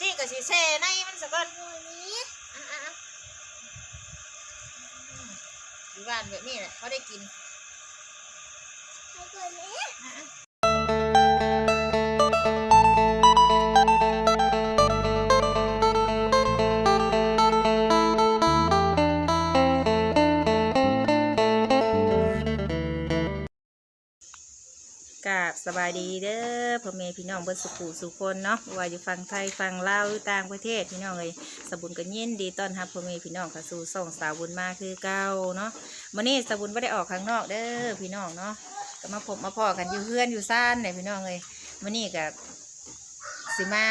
ติก็สิแช่ในมันซะก่อนอะๆอยู่บ้านแบบนี้แหละเขาได้กินอะ บสบายดีเด้อพ่อแม่พี่น้องเบิดสุขุสุคนเนาะว่าอยู่ฝั่งไทยฝั่งลาวต่างประเทศพี่น้องเอ้ยสบุญกันเยินดีต้อนรับพ่อแม่พี่น้องเข้าสู่ส่องสาวบุญมาคือเก่าเนาะมื้อนี้สบุญบ่ได้ออกข้างนอกเด้อพี่น้องเนาะก็มาพบมาพอกันอยู่เฮือนอยู่ซ่านเนี่ยพี่น้องเอ้ยมื้อนี้ก็สิมา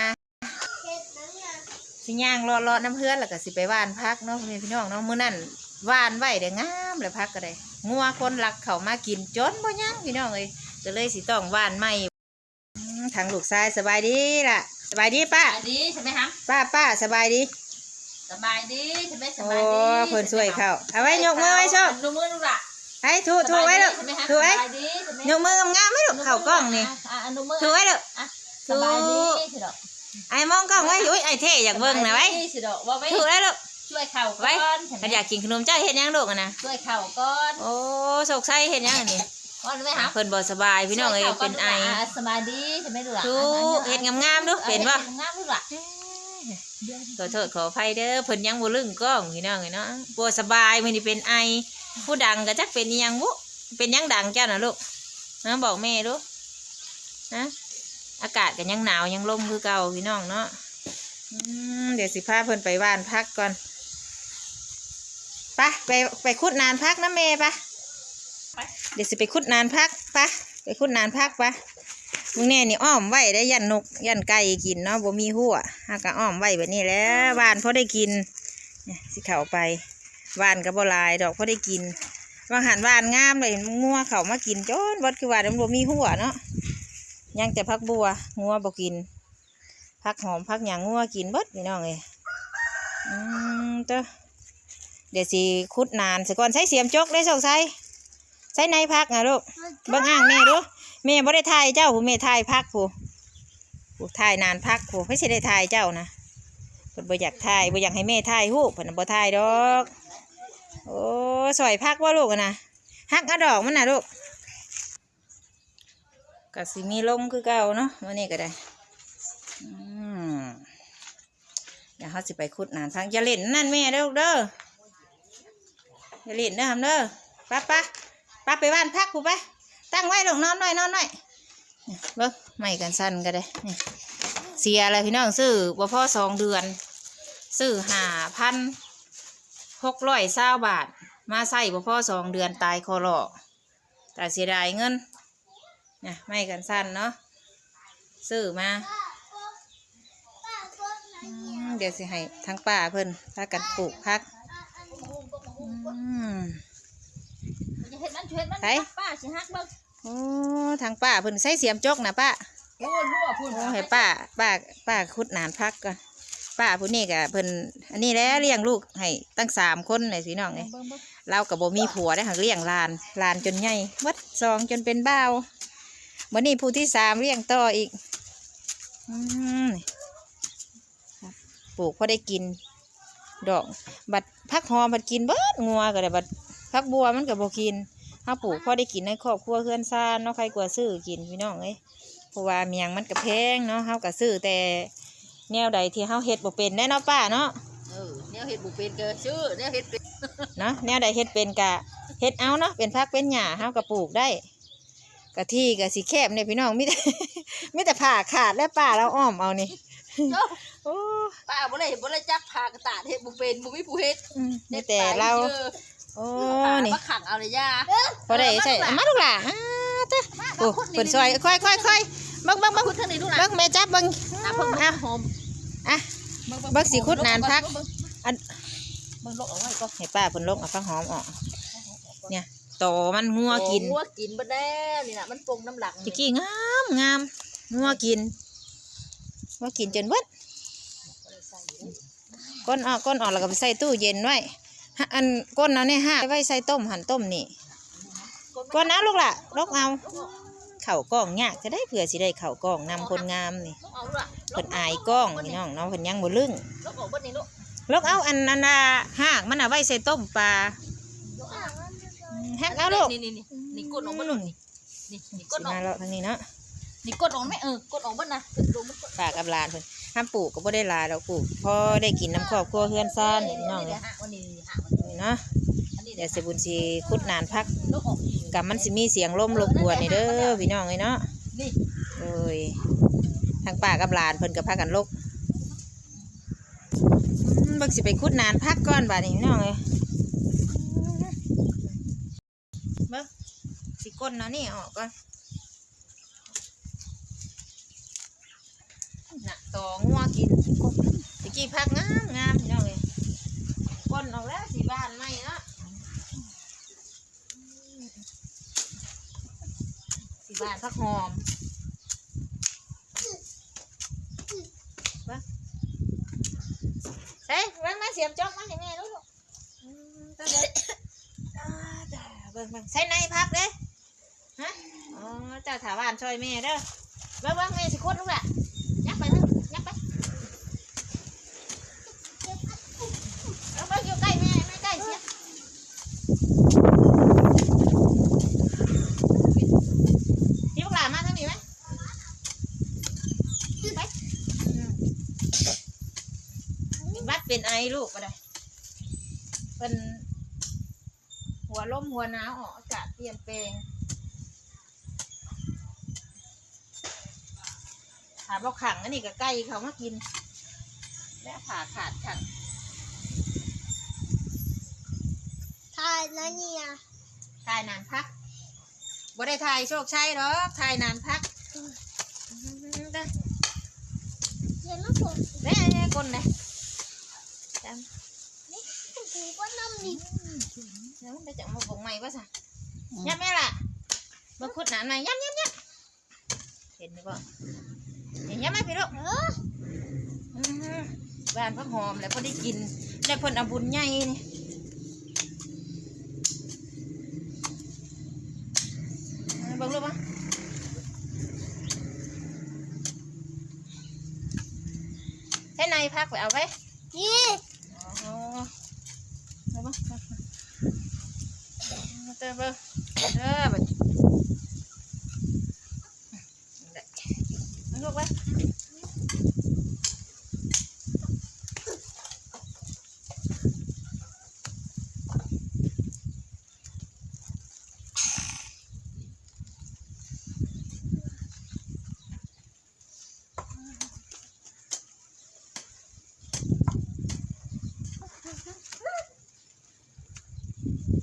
สิย่างรอรอน้ำเพื่อนแล้วก็สิไปว่านพักเนาะพ่อแม่พี่น้องเนาะมื้อนั้นว่านไหว้ได้งามเลยพักก็ได้งัวคนรักเขามากินจนบ่ยังพี่น้องเอ้ย ก็เลยสิต้องว่านใหม่อืมทางลูกชายสบายดีล่ะ สบายดีป้าสบายดีใช่ไหมครับป้าป้าสบายดี สบายดีใช่ไหมสโอ้บายดีเพิ่นช่วยเขาเอาไว้ยกมือไว้โชคยกมือลูกละให้ถูถูไว้ลูกใช่ไหมครับถูไว้สบายดีใช่ไหมยกมืองามๆไว้ลูกเข้ากล้องนี่ะอะอะยกมือถูไว้ลูกอะถูสบายดีสิดอกไอ้มองกล้องไว้อุ้ยไอ้เท่อยากเบิ่งนะไว้สบายดีสิดอกว่าไว้ถูไว้ลูกช่วยเข่าไว้ก่อนใช่ไหมถ้าอยากกินขนมเจ้าเฮ็ดหยังลูกอะนะช่วยเข่าก่อนโอ้โศกไส้เฮ็ดหยังอันนี้ ก่อนไหมครับเพิ่นบ่สบายพี่น้องเอ้ยช่วข่าเป็นไอก่ลูกละะสบายดีใช่ไหมลูกละถูอะเฮ็ดงามๆดูเห็นบ่ฮ็ดงามลูกละขอโทษขออภัยเด้อเพิ่นยังบ่ลึงกล้องพี่น้องเอ้ยเนาะบ่สบายมื้อนี้เป็นไอ ผู้ดังก็จักเป็นอิหยังบุเป็นหยังดังเจ้าน่ะลูกนะบอกแม่ดูนะอากาศก็ยังหนาวยังลมคือเก่าพี่น้องเนาะอืมเดี๋ยวสิพาเพิ่นไปบ้านพักก่อนไปไปไปคุดนานพักนะแม่ปะ เดี๋ยวสิไปคุดนานพักปะไปคุดนานพักปะมึงแน่นี่อ้อมไว้ได้ยันนกยันไก่กินเนาะบ่มีหัวหากะอ้อมไว้แบบนี้แล้วบานพอได้กินนี่สิเข้าไปบานก็บ่หลายดอกพอได้กินบางหันบานงามเลยงัวเข่ามากินจนวัดคือว่ามันบ่มีหัวเนาะยังแต่พักบัวงัวบ่กินพักหอมพักหยางงัวกินเบิดพี่น้องเอ้ยอืมเด้อเดี๋ยวสิคุดนานสิก่อนใช้เสียมจกได้สองใช้ ใช้ในพักนะลูกเบิ่งอ่างแม่ดูแม่บ่ได้ถ่ายเจ้าผู้แม่ถ่ายพักผู้ผู้ถ่ายนานพักผู้ไม่ใช่ได้ถ่ายเจ้านะเพิ่นบ่อยากถ่ายบ่อยากให้แม่ถ่ายฮู้เพิ่นน่ะบ่ถ่ายดอก โอ้สวยพักว่าลูกอะนะฮักเอาดอกมันนะลูกก็สิมีลมคือเก่าเนาะวันนี้ก็ได้อืมเดี๋ยวเขาสิไปคุดนานพักอย่าเล่นนั่นแม่เด้อลูกเด้ออย่าเล่นเด้อทำเด้อไป้าป้า ป้าไปบ้านพักกูไปตั้งไว้ลงนอนหน่อยนอนหน่อยเนี่ยเบิ้งไม่กันสั้นก็ได้นี่เสียอะไรพี่น้องซื้อบ่พ่อสองเดือน ซื้อห้าพันหกร้อยเศร้าบาท มาใส่บ่พ่อสองเดือนตายคอหลอกแต่เสียดายเงินนี่ยไม่กันสั้นเนาะซื้อมาเดี๋ยวสิให้ทั้งป่าเพิ่นพากันปลูกพักอืม เฮ็ดมันช่วยมันไปป้าสิฮักเบิ่งโอ้ทางป่าเพิ่นใส่เสียมจกนะป้าโอ้ยรั่วพุ่นโอ้ให้ป้าป้าป้าคุดนานพักก่อนป้าผู้นี้กะเพิ่นอันนี้แหล้วเลี้ยงลูกให้ตั้งสามคนเลยพี่น้องเลยเบิ่งเบิ่งเรากับบ่มีผัวได้หักเลี้ยงหลานหลานจนใหญ่วัดสองจนเป็นบ่าววันนี้ผู้ที่สามเลี้ยงต่ออีกอืมครับปลูกพอได้กิน ดอก บัดพักหอมบัดกินเบิดงัวก็ได้บัด พักบัวมันก็บ่กินถ้าปลูกพอได้กินในครอบครัวเพื่อนซ่านเนาะใครกลัวซื้อกินพี่น้องเอ้ยเพราะว่าเมียงมันก็แพงเนาะเฮาก็ซื้อแต่แนวใดที่เฮาเฮ็ดบ่เป็นแน่เนาะป้าเนาะเออแนวเฮ็ดบุเป็นเกิดชื่อแนวเฮ็ดเป็นเนาะแนวใดเฮ็ดเป็นกะเฮ็ดเอาเนาะเป็นพักเป็นหญ้าเฮาก็ปลูกได้กะที่กะสิแคบเนี่ยพี่น้องมีแต่มีแต่ผ่าขาดและป่าเราอ้อมเอานี่เอ้าโอ้ป้าบ่ได้บ่ได้จับผ่ากระตาดเฮ็ดบ่เป็นบ่มีผู้เฮ็ดอืมมีแต่เรา โอ้นี่นี่มาขังเอาเลยย่าพอได้ใส่เอามาลูกหล่ะอ่าเต้อโอ้เพิ่นซอยค่อยค่อยค่อยเบิ่งเบิ่งเบิ่งคุดทางนี้ดูนะเบิ่งแม่จับเบิ่งน้ำเพิ่งอะหอมอะเบิ่งสิคุดนานพักอันเบิ่งลกเอาไว้ก่อนให้ป้าเพิ่นลงเอาฟักหอมออกเนี่ยโตมันงัวกินงัวกินบ่แล้วนี่น่ะมันปรุงน้ำหลังตะกี้งามงามงัวกินงัวกินจนเบิดก้นออกก้นออกแล้วก็ไปใส่ตู้เย็นไว้ฮะ อันก้นเอาเนี่ยห้าไว้ใส่ต้มหั่นต้มนี่ก้นเอาลูกล่ะลูกเอา เข่ากล้องยากจะได้เผื่อสิได้เข่ากล้องนำคนงามนี่เพิ่นอายกล้องพี่น้องเนาะเพิ่นยังบ่ลึงลูกเอาอันนั้นน่ะหากมันน่ะไว้ใส่ต้มปลาลูกเอาลูกนี่นี่นี่นี่กดออกเบิดลูกนี่นี่กสิดออกมาเลาะทางนี้เนาะนี่กดออกไหมเออกดออกบิดนะลงมันกดฝากกับหลานเพิ่น ห้ามปลูกก็บ่ได้หลายดอกปลูกพอได้กินน้ำครอบครัวเฮือนซ่านพี่น้องเดี๋เอ้ยยวหาวันาวันนี่เนาะเดี๋ยวสิบุญสิคุดนานพักกับมันสิมีเสียงลมรบกวนนี่เด้อพี่น้องเอ้ยเนาะโอ้ยทางป้ากับหลานเพิ่นก็พากันลกบิ่งสิไปคุดนานพักก่อนบานี้พี่น้องเอ้ยเบิ่งสิก้นนะนี่ออกก่อนน่ะ ต่องัวกินตะกี้พักงามงามพี่น้องเอ้ยก้นออกแล้วสิบ้านใหม่เนาะสิบ้านพักหอมเฮ้ยเบิ่งมาเสียบจอกมาให้แม่ดูลูกอืมตัวเด็ดอ่าจ้าเบิ่งเบิ่งใส่ในพักเด้ฮะอ๋อเจ้าถาบ้านช่วยแม่เด้อเบิ่งเบิ่งแม่สิคุดลูกละยักไปนะยักไปเอาเบิ่งอยู่ใกล้แม่ไม่ใกล้เสียพี่ลูกหลานมาทางนี้ไหมไปอืม เป็นหวัดเป็นไอลูกก็ได้ เป็นหัวลมหัวหนาวออกอากาศเปลี่ยนแปลงหาบอกขังอันนี้ก็ใกล้เขามากิน และผ่าขาดขังทายนะเนี่ยทายนานพักบ่ได้ทายโชคชัยหรอกทายนานพักอื้อเด้อเห็นแล้วผมแน่แน่คนเลยจำถือ ว่าน้ำดิบเดี๋ยวมันไปจับมาบงใหม่ป่ะสะยับแม่ล่ะมาขุดหนานใหม่ยับยับยับเห็นไหมบ่เห็นยับไหมพี่ลูกเอออื้อหือบ้านพักหอมแล้วพอได้กินได้เพิ่นเอาบุญใหญ่นี่เอาเบิ่งลูกบ่ใช้ในพักไปเอาไป นี่ อ๋อเอาบ่เอเติมเบิ่งเด้อบัดนี้ได้เอาลูกไว้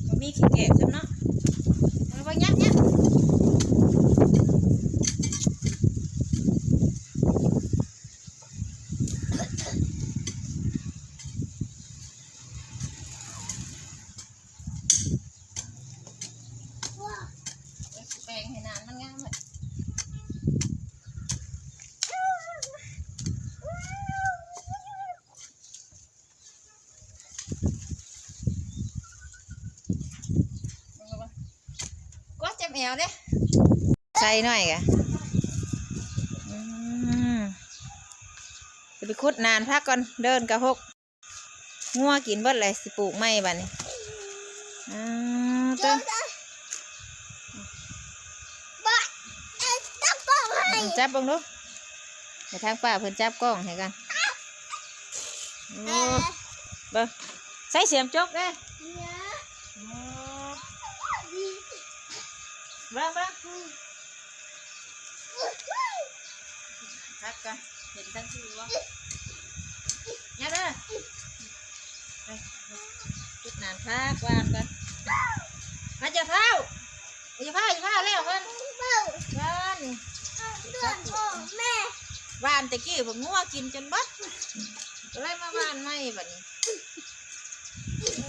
มันมีขี้แกะซ้ำเนาะเอาไปยักยักแปลงให้นานมันงามเลยมันก็ว่าก็เจ็บ แอวเด้ใส่หน่อยกะอืมจะไปคุดนานพักก่อนเดินกระหกงัวกินเบิดเลยสิปลูกไม้บัดนี้อ่าเจ้าเต้จะบ้าเอ้ยตั้งกล้องให้จับเบังดูให้ทางป้าเพิ่นจับกล้องให้กันเอโอ้อเบิ่งใส่เสียมจกเด้ เนี่ย โอ้ ดี เบิ่งเบิ่งพักกันเห็นทั้งชื่อวะเนี่ยเด้อไปจุดนานพักวานกันมาจะเฝ้าอย่าเฝ้าอย่าเฝ้าแล้วเพิ่นเบ้าบ้านนี่เดือนพ่อแม่บ้านตะกี้ผมงัวกินจนเบัดก็เลยมาบ้านใหม่บัดนี้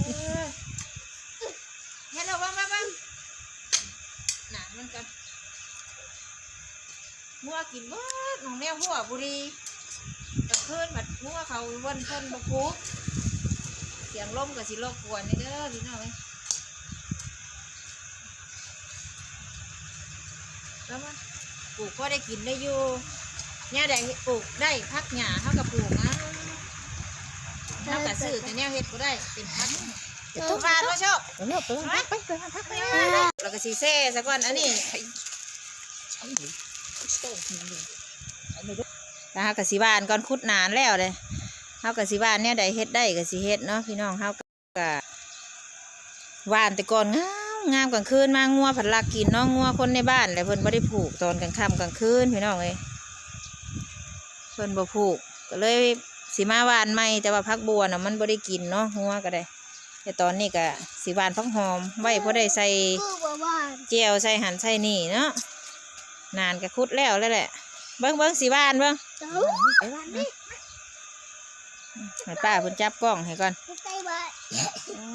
เออเห็นแล้วบ้างบ้างบ้างหนัง มันกันงัวกินเบิดของแนวหัวบุรีตะคืนบัดงัวเขาวนเพิ่นบกคูเสียงลมกับสิรบกวนนี่เด้อพี่น้องเอ้ยแล้วมาปลูกก็ได้กินได้อยู่เนี่ยได้ปลูกได้พักหญ้าเขากับปลูกนะเขากับซื้อแต่เนี่ยเฮ็ดก็ได้เป็นพักเดี๋ยวต้องการว่าชอบเลิกไปไปไปพักไป แล้วก็สีเซ่สักวันอันนี้แล้วเขากับสีบ้านก่อนคุดนานแล้วเลยเขากับสีบ้านเนี่ยได้เฮ็ดได้กับสีเฮ็ดเนาะพี่น้องเขากับว่านแต่ก่อนงามงามกลางคืนมางัวผัดลักกินเนาะงัวคนในบ้านเลยเพิ่นไม่ได้ผูกตอนกลางค่ำกลางคืนพี่น้องเลยเพิ่นบ่ผูกก็เลยสีมาหวานใหม่แต่ว่าพักบัวน่ะมันบ่ได้กินเนาะงัวก็ได้ แต่ตอนนี้ก็สีหวานพักหอม ไว้พอได้ใส่กูบอกว่าเจียวใส่หันใส่นี่เนาะนานก็คุดแล้วแล้วแหละเบิ้งเบิ้งสีบ้านเบิ้งเจ้าไปบ้านนี่ให้ป้าเพิ่นจับกล้องให้ก่อนกูใส่บ้านโอ้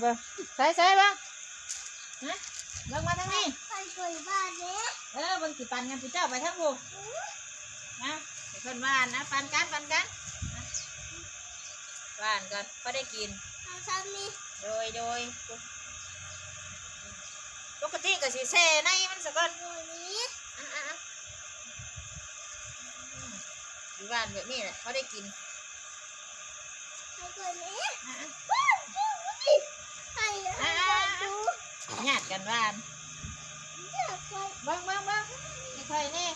เบิ้งใส่ใส่เบิ้งฮะเบิ้งมาทางนี้ใส่กล้วยบ้านเนี่ยเออเบิ้งสิปันกันพี่เจ้าไปทางผู้นะให้เพิ่นบ้านนะปันกันปันกันนะบ้านก่อนก็ได้กิน เอาทำนี่โดยโดยปกติก็สิแช่ในมันสะก่อนตัวนี้อะอะอะอยู่บ้านแบบนี้แหละเขาได้กินใส่กล้วยนี้อะอะใส่ให้บ้านดูญาติกันบ้านเจ้าใส่เบิ้งเบิ้งเบิ้งไม่ค่อยแนี่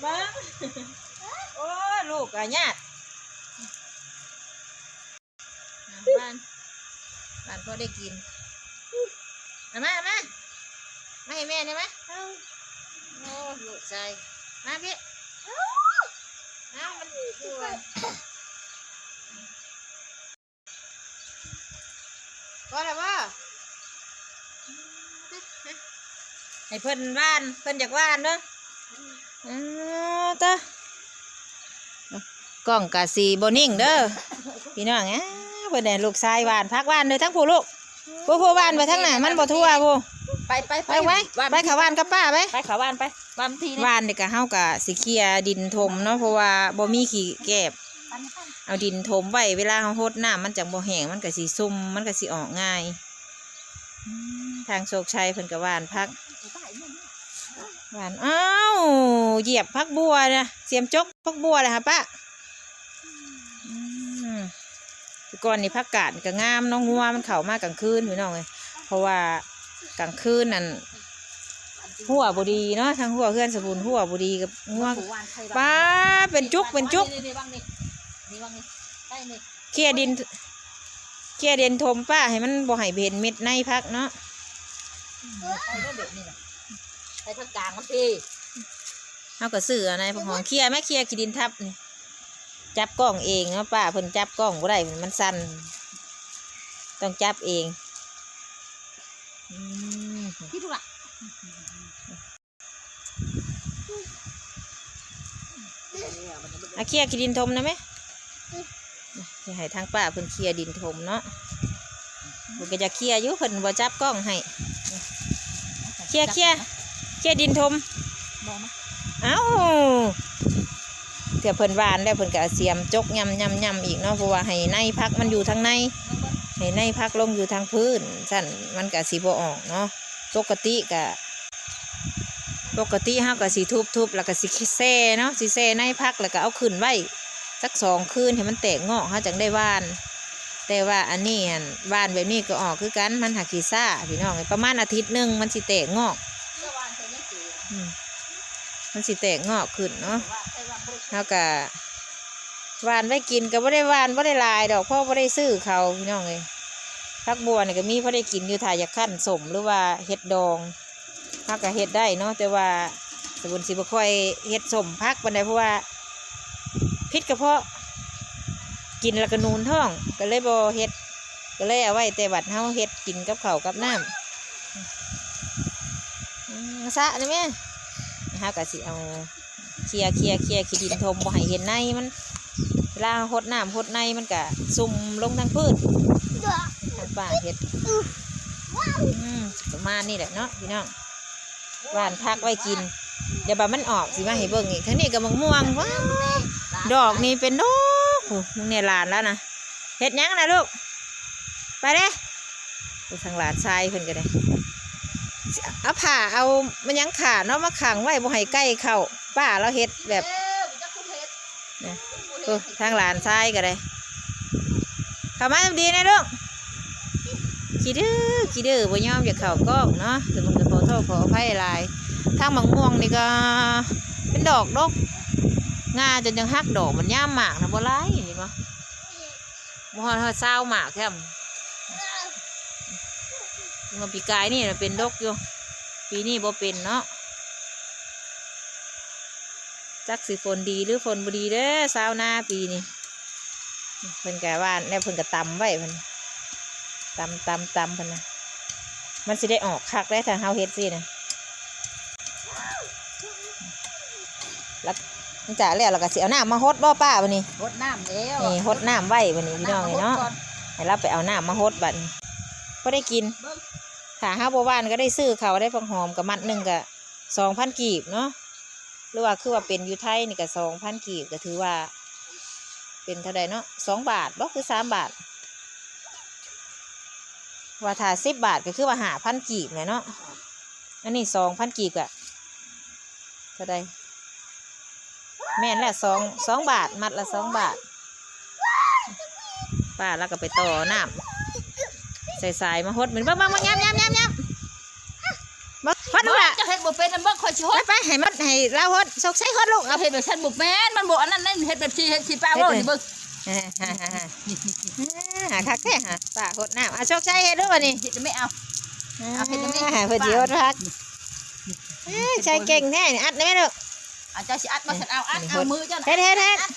เบิ้งโอ้ลูกอะญาติอะบ้านบ้านพ อได้กินเอามาเอามามาให้แม่ได้ไหมโอ้ลูกใจมาพี่เอามันกลัวก็แล้วว่าให้เพิ่นว่าน เพิ่นอยากว่านเนาะอ๋อตากล้องกะสีโบนิ่งเด้อพี่น้องอะ เพิ่นได้ลูกชายว่านพักว่านเลยทั้งผู้ลูกผู้ผู้ว่านไปทั้งหน้ามันบ่ทั่วผู้ไปไปไปไว้ไปเขาว่านกับป้าไปไปเขาบ้านไปบ้านทีนี่ว่านนี่ก็เฮาก็สิเคลียร์ดินถมเนาะเพราะว่าบ่มีขี้แกบเอาดินถมไว้เวลาเฮารดน้ำมันจังบ่แห้งมันก็สิซุ่มมันก็สิออกง่ายอืมทางโชคชัยเพิ่นก็ว่านพักว่านอ้าวเหยียบพักบัวนะเสียมจกพักบัวเลยค่ะป้าอืมแต่ ก่อนนี่พักกาดก็งามเน้องงัวมันเข้ามากลางคืนพี่น้องเลยเพราะว่ากลางคืนนั่นหัวบดีเนาะทั้งหัวเพื่อนสบุนหัวบดีกับงัวป้าเป็นจุกเป็นจุกนี่บ้างนี่นี่บ้างนี่ใช่นี่เคลียร์ดินเคลียร์ดินทมป้าให้มันบ่ให้เบ็นเม็ดในพักเนาะใช่แล้วเด็กนี่นะใส่ทางกลางมันทีเฮาก็ซื้ออะไรพวกของเคลียร์แม่เคลียร์ขี้ดินทับนี่ จับกล้องเองเนาะป้าเพิ่นจับกล้องบ่ได้มันสั่นต้องจับเองอืมที่ทุกละอาเคลียร์ขี้ดินทมนะไหมจะให้ทางป้าเพิ่นเคลียร์ดินทมเนาะเพิ่นก็จะเคลียร์อยู่เพิ่นบ่จับกล้องให้เคลียร์เคลียร์เคลียร์ดินทมบอกมาเอ้า เถื่อเพิ่นหวานแล้วเพิ่นก็เสียมจกยำยำยำอีกเนาะเพราะว่าให้ในพักมันอยู่ทางในให้ในพักลงอยู่ทางพื้นสั่นมันก็สีบ่ออกเนาะปกติก็ปกติเฮาก็สิทุบๆแล้วก็สิแซ่เนาะสิแซ่ในพักแล้วก็เอาขึ้นไว้สักสองคืนให้มันแตกงอกเฮาจังได้ว่าน แต่ว่าอันนี้อั่นว่านแบบนี้ก็ออกคือกันมันหักขีซ่าพี่น้องประมาณอาทิตย์หนึ่งมันสิแตกงอกเมื่อวานใส่ยังสีอืมมันสิแตกงอกขึ้นเนาะ เฮากะหวานไว้กินก็บ่ได้หวานบ่ได้ลายดอกเพราะบ่ได้ซื้อเขาพี่น้องเลยพักบัวนี่ก็มีพอได้กินอยู่ถ่ายอยากขั้นสมหรือว่าเห็ดดองเฮาก็เฮ็ดได้เนาะแต่ว่าสบุนสิบ่ค่อยเฮ็ดสมพักปานใดเพราะว่าพิษกระเพาะกินแล้วก็นูนท้อง ก็เลยบ่เฮ็ดก็เลยเอาไว้แต่บัดเฮาเฮ็ดกินกับเขากับน้ำสะนี่แม่เฮาก็สิเอา ลียเคลียเคลียขี้ดินทมบ่ให้เห็นในมันเวลาหดน้ำหดในมันก็ซุ่มลงทางพื้นเด้อทางป่าเห็ดอืมประมาณนี้แหละเนาะพี่น้องหวานพักไว้กินเดี๋ยวบามันออกสิมาให้เบิ่งอีกทั้งนี้กับมะม่วงว้าดอกนี่เป็นดอกมึงเนี่ยหลานแล้วนะเห็ดยังนะลูกไปเด้ไปทางหลานชายเพิ่นก็ได้สิ เอาผ่าเอามันยังขาเนาะมาขังไว้บ่ให้ใกล้เข้าป้าเราเฮ็ดแบบเอ้ยจักผู้เฮ็ดเนี่ยผู้เอทางหลานชายก็ได้ข้ามาดีนะลูกขี้ดื้อขี้ดื้อบ่ยอมอยากเข้ากองเนาะแต่มันก็ขอโทษขออภัยหลายทางบางม่วงนี่ก็เป็นดอกดกงาจนยังหักดอกมันย่ามหมากนะบ่หลายนี่บ่บ่ฮอดฮอดเศร้าหมากแค่ มื่อปีกายนี่น่ะเป็นดกอยู่ปีนี้บ่เป็นเนาะจักสิฝนดีหรือฝนบ่ดีเด้อชาวนาปีนี้เพิ่นก็ว่าแล้วเพิ่นก็ตำไว้เพิ่นตำตำตำเพิ่นนะมันสิได้ออกคักได้ถ้าเฮาเฮ็ดสินะแล้วหลังจากแล้วเราก็สิเอาน้ำมาฮดบ่ป้าบัดนี้รดน้ำแล้วนี่ฮดน้ำไว้บัดนี้พี่น้องนี่เนาะให้เราไปเอาน้ำมาฮดบัดนี้ก็ได้กินเบิ่ง ถ้าห้าบัวานก็ได้ซื้อเขาได้ผักหอมกับมัดหนึ่งก็สองพันกีบเนาะหรือว่าคือว่าเป็นยูไทยนี่ก็สองพันกีบก็ถือว่า เป็นเท่าใดเนาะสองบาทบ่คือสามบาทว่าถ้าสิบบาทก็คือว่าหาพันกีบเลยเนาะอันนี้สองพันกีบอะเท่าใดแม่นแหละสองสองบาทมัดละสองบาทป้าแล้วก็ไปต่อน้ำ ใส่สายมาหดเหมือนบ้างบ้างบ้างย้ำย้ำย้ำย้ำบักฮดลูกละจะเฮ็ดบ่เป็นอันเบิ่งค่อยสิฮไปดไปให้มันให้เราฮดสกใส่ฮดลูกเอาเอาเฮ็ดแบบฉันบ่แม่นมันบ่อันนั้นนั่นเฮ็ดแบบที่เฮ็ดที่ป้าเว้านี่เบิ่งฮ่าฮ่าฮ่าฮ่าหาคักแท้ฮะป้าฮดน้ำอะสกใส่เฮ็ดด้วยวะนี่เฮ็ดไม่เอาเอาเฮ็ดได้ไหมอ่าเพื่อจีฮดพักเอ้ยใช้เก่งแท้นี่อัดได้ไหมลูกอาจจะสิอัดมาฉันเอาอัดเอามือจ้ะเฮ็ดเฮ็ดเฮ็ดเอ้า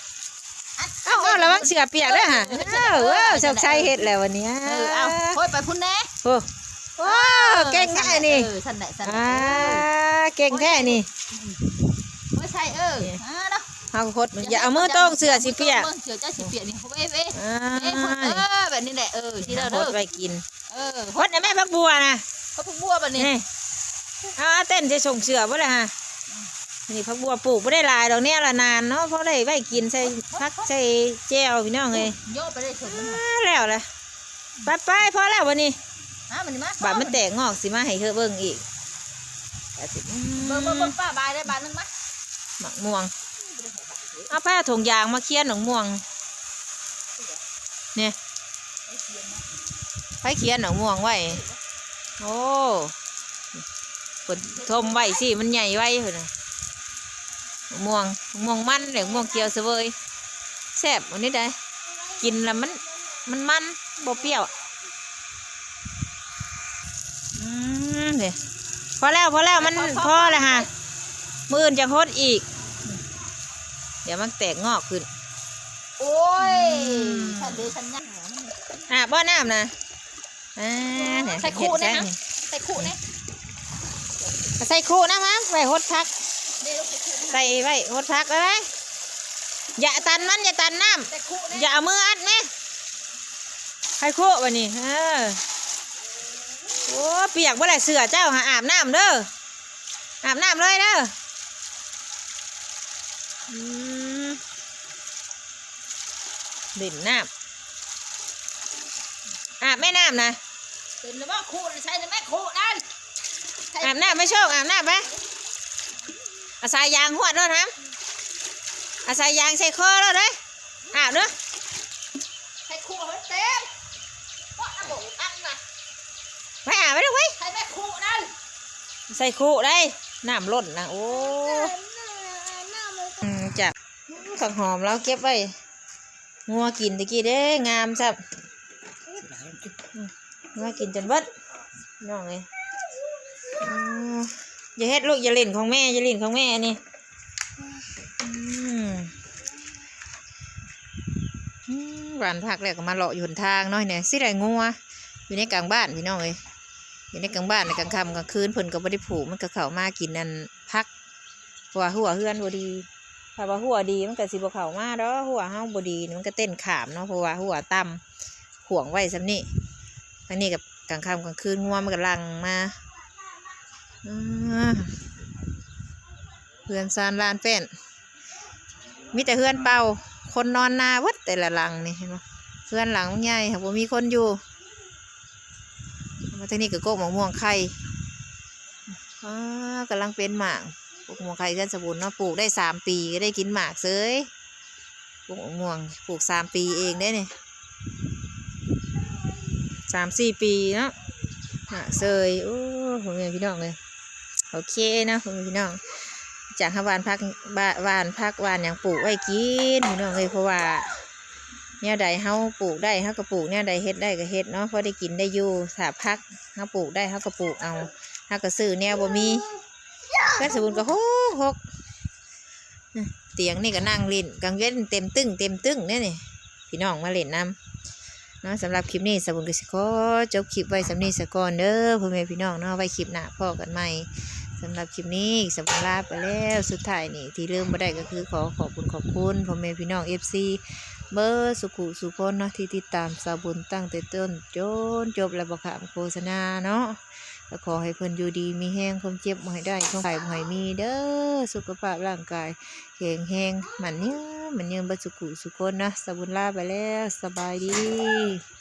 เอ้าระวังเสือเปียกด้วยฮะเอ้าเอ้าสกใส่เฮ็ดแล้ววันนี้เออเอาโอ้ยไปพุ่นแน่โอ้โอ้เก่งแท้นี่เออฉันไหนฉันไหนอ่าเก่งแท้นี่ไม่ใช่เอออ่าเนาะเฮาคดมันอย่าเอามือต้องเสือสิเปียกเสือเจ้าสิเปียกนี่เอ้ยเอ้ยอ่าเอ้ยพุ่นเออแบบนี้แหละเออที่เราคเด้ดอไว้กินเออคดนะแม่พักบัวนะเขาพุ่งบัวแบบนี้นี่เอาเต้นจะส่งเสือบ่เลยฮะ นี่พักบัวปลูกไม่ได้หลายดอกเนี้ยละนานเนาะเพราะได้ไว้กินใส่พักใส่แจ่วพี่น้องเลยโยกไปได้ถึงมันอ่าแล้วเลยไปไปพอแล้ววันนี้ฮะมันนี่มาบาดมันแตกงอกสิมาให้เธอเบิ่งอีกแต่สิอืมเบิ่งเบิ่งเบิ่งป้าบายได้บานนึงมั้ยหมักม่วงเอาผ้าถุงยางมาเคียนหนองม่วงเนี่ยไปเคียนหนองม่วงไว้โอ้ฝนทมไว้สิมันใหญ่ไว้เหรอนะหนอง ม่วงหนองม่วงมันเหลืองม่วงเขียวเสวยแซ่บวันนี้ได้กินแล้วมันมันมันบ่เปรี้ยวอืมเดี๋ยวพอแล้วพอแล้วมันพอแล้วฮะมื่นจะโคตรอีก เดี๋ยวมันแตกงอกขึ้น โอ้ยฉันเดือฉันยังอะบ่อน้ำนะอ่าเนี่ยใส่คู่นะเห็ฮะดใส่คู่นะใส่ใส่คู่นะมั้งไว้หดพักเดี๋ยวใส่คู่ใส่ไว้หดพักเอาไว้อย่าตันมันอย่าตันน้ใส่คู่ำนะอย่าเอามืออัดนะให้คู่วันนี้เออโอ้เปียกเมื่อไรเสือเจ้าหาอาบน้ำเด้ออาบน้ำเลยเด้ออืมดิ่นน้ำอาบไม่น้ำนะเป็นหรือว่าคู่ใช่หรือไม่คู่นั่นอาบน้ำไม่โชคอาบน้ำไป อาศัยยางหัวด้วยนะอาศัยยางใส่คอแล้วเลยอาบเด้อใส่คู่ให้เต็มก็อะบอกอันน่ะไปอาบไปเด้อเว้ยใส่แม่คู่นั่นใส่คู่ได้น้ำล้นนะโอ้อืมจับผักหอมแล้วเก็บไว้งัวกินตะกี้เด้งามสับอืมงัวกินจนเบิดน้องเลย อย่าเฮ็ดลูกอย่าเล่นของแม่อย่าเล่นของแม่นี่อืมอืมหวานผักแล้วก็มาเลาะอยู่หนทางน้อยเนี่ยสิได้งัวอยู่ในกลางบ้านพี่น้องเลยอยู่ในกลางบ้านในกลางค่ำกลางคืนเพิ่นก็บ่ได้ผูกมันก็เข้ามากินนั่นพักเพราะว่าหัวเฮือนบ่ดีถ้าว่าหัวดีมันก็สิบเข้ามาดอกหัวเฮาบ่ดีมันก็เต้นขามเนาะเพราะว่าหัวต่ำห่วงไว้ซำนี้อันนี้กับกลางค่ำกลางคืนงัวมันก็ลังมา เฮือนซานลานเป็นมีแต่เฮือนเป่า คนนอนนาวัดแต่ละหลังนี่เห็นบ่เฮือนหลังใหญ่ค่ะบ่มีคนอยู่มาทางนี้ก็โกกมะม่วงไข่อ่ากำลังเป็นหมากปลูกมะม่วงไข่กันสมบูรณ์เนาะปลูกได้สามปีก็ได้กินหมากเสยปลูกมะม่วงปลูกสามปีเองได้เนี่ยสามสี่ปีเนาะหมากเสยโอ้ผมเป็นพี่น้องเลย โอเคนะผมเป็นพี่น้องจากหาวานพักบ้าวานพักวานอย่างปลูกไว้กินพี่น้องเลยเพราะว่าเนี่ยใดเฮาปลูกได้เฮาก็ปลูกเนี่ยใดเฮ็ดได้ก็เฮ็ดเนาะเพราได้กินได้อยู่ถ้าพักเฮาปลูกได้เฮาก็ปลูกเอาเฮาก็ซื้อแนวบ่มีเพื่อนสมบูรณ์ก็หกหกเตียงนี่ก็นั่งเล่นกลางเว้นเต็มตึ้งเต็มตึ้งเนี่ยนี่พี่น้องมาเล่นน้ำเนาะสำหรับคลิปนี้สมบูรณ์ก็สิขอจบคลิปไว้สำนีสกอนเด้อพ่อแม่พี่น้องเนาะไว้คลิปหน้าพ่อกันใหม่ สำหรับคลิปนี้สำหรับลาไปแล้วสุดท้ายนี่ที่เริ่มมาได้ก็คือขอขอบคุณขอบคุณพ่อแม่พี่น้องเอฟซีเบอร์สุขุสุคนเนาะที่ติดตามสาวบุญตั้งแต่ต้นจนจบและบอกขามโฆษณาเนาะก็ขอให้เพิ่นอยู่ดีมีแห้งความเจ็บบ่ให้ได้ความไข่บ่ให้มีเด้อสุขภาพร่างกายแข็งแรงมันเนื้อมันเนื้อบัดสุขุสุคนนะสบุญลาไปแล้วสบายดี